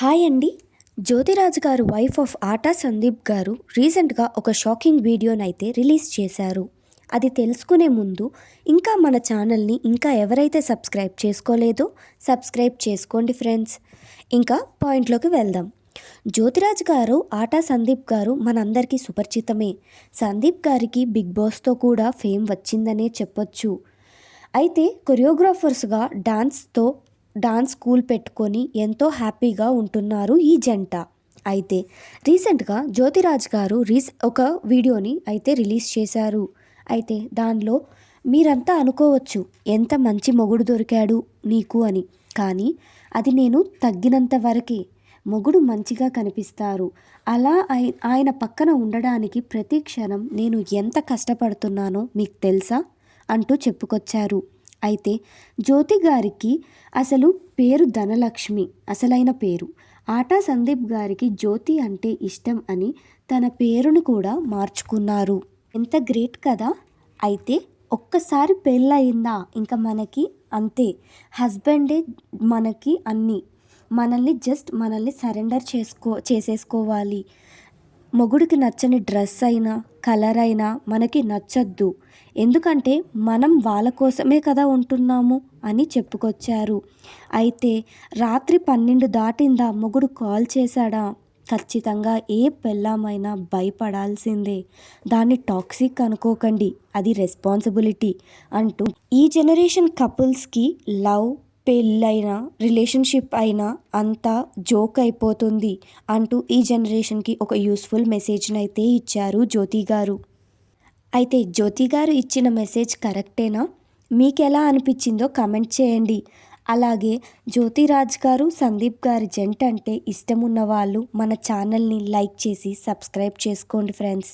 Hi అండి. జ్యోతిరాజు గారు wife of ఆటా సందీప్ గారు రీసెంట్గా ఒక షాకింగ్ వీడియోనైతే రిలీజ్ చేశారు. అది తెలుసుకునే ముందు ఇంకా మన ఛానల్ని ఇంకా ఎవరైతే సబ్స్క్రైబ్ చేసుకోలేదో సబ్స్క్రైబ్ చేసుకోండి ఫ్రెండ్స్ ఇంకా పాయింట్లోకి వెళ్దాం. జ్యోతిరాజ్ గారు ఆటా సందీప్ గారు మనందరికీ సుపరిచితమే. సందీప్ గారికి బిగ్ బాస్తో కూడా ఫేమ్ వచ్చిందనే చెప్పొచ్చు. అయితే కొరియోగ్రాఫర్స్గా డాన్స్తో డాన్స్ స్కూల్ పెట్టుకొని ఎంతో హ్యాపీగా ఉంటున్నారు ఈ జంట. అయితే రీసెంట్గా జ్యోతిరాజ్ గారు రీస్ ఒక వీడియోని అయితే రిలీజ్ చేశారు. అయితే దానిలో మీరంతా అనుకోవచ్చు ఎంత మంచి మొగుడు దొరికాడు నీకు అని. కానీ అది నేను తగ్గినంత వరకే మొగుడు మంచిగా కనిపిస్తారు. అలా ఆయన పక్కన ఉండడానికి ప్రతి క్షణం నేను ఎంత కష్టపడుతున్నానో మీకు తెలుసా? అంటూ చెప్పుకొచ్చారు. అయితే జ్యోతి గారికి అసలు పేరు ధనలక్ష్మి అసలైన పేరు. ఆటా సందీప్ గారికి జ్యోతి అంటే ఇష్టం అని తన పేరును కూడా మార్చుకున్నారు. ఎంత గ్రేట్ కదా! అయితే ఒక్కసారి పెళ్ళయిందా? ఇంకా మనకి అంతే. హస్బెండే మనకి అన్నీ. మనల్ని జస్ట్ మనల్ని సరెండర్ చేసుకో చేసేసుకోవాలి. మొగుడికి నచ్చని డ్రెస్ అయినా కలర్ అయినా మనకి నచ్చద్దు. ఎందుకంటే మనం వాళ్ళ కోసమే కదా ఉంటున్నాము అని చెప్పుకొచ్చారు. అయితే రాత్రి పన్నెండు దాటిందా మొగుడు కాల్ చేశాడా? ఖచ్చితంగా ఏ పెళ్ళామైనా భయపడాల్సిందే. దాన్ని టాక్సిక్ అనుకోకండి. అది రెస్పాన్సిబిలిటీ అంటూ ఈ జనరేషన్ కపుల్స్కి లవ్ పెళ్ళైనా రిలేషన్షిప్ అయినా అంతా జోక్ అయిపోతుంది అంటూ ఈ జనరేషన్కి ఒక యూస్ఫుల్ మెసేజ్ని అయితే ఇచ్చారు జ్యోతి గారు. అయితే జ్యోతి గారు ఇచ్చిన మెసేజ్ కరెక్టేనా? మీకు ఎలా అనిపించిందో కమెంట్ చేయండి. అలాగే జ్యోతిరాజ్ గారు సందీప్ గారి జంట అంటే ఇష్టం ఉన్న వాళ్ళు మన ఛానల్ని లైక్ చేసి సబ్స్క్రైబ్ చేసుకోండి ఫ్రెండ్స్.